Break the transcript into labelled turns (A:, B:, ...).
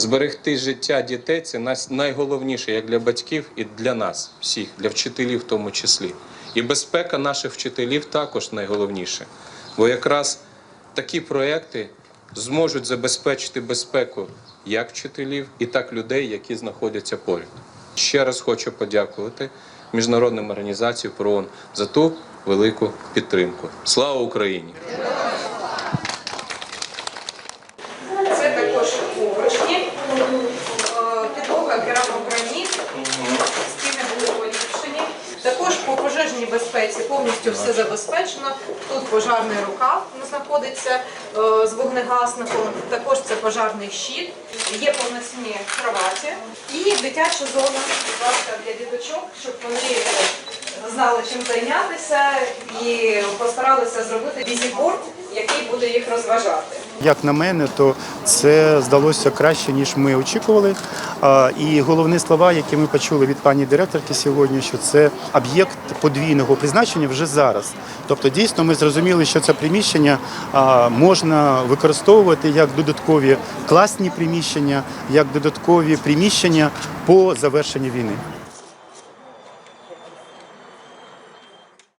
A: Зберегти життя дітей це найголовніше як для батьків і для нас, всіх, для вчителів в тому числі. І безпека наших вчителів також найголовніше. Бо якраз такі проекти зможуть забезпечити безпеку як вчителів, і так людей, які знаходяться поряд. Ще раз хочу подякувати міжнародним організаціям ПРООН за ту велику підтримку. Слава Україні!
B: Пожежній безпеці повністю все забезпечено. Тут пожарний рукав знаходиться е, з вогнегасником, також це пожарний щит, є повноцінні кроваті і дитяча зона, будь ласка, для діточок, щоб вони знали чим зайнятися і постаралися зробити візіборд, який буде їх розважати.
C: Як на мене, то це здалося краще, ніж ми очікували. І головні слова, які ми почули від пані директорки сьогодні, що це об'єкт подвійного призначення вже зараз. Тобто, дійсно, ми зрозуміли, що це приміщення можна використовувати як додаткові класні приміщення, як додаткові приміщення по завершенню війни.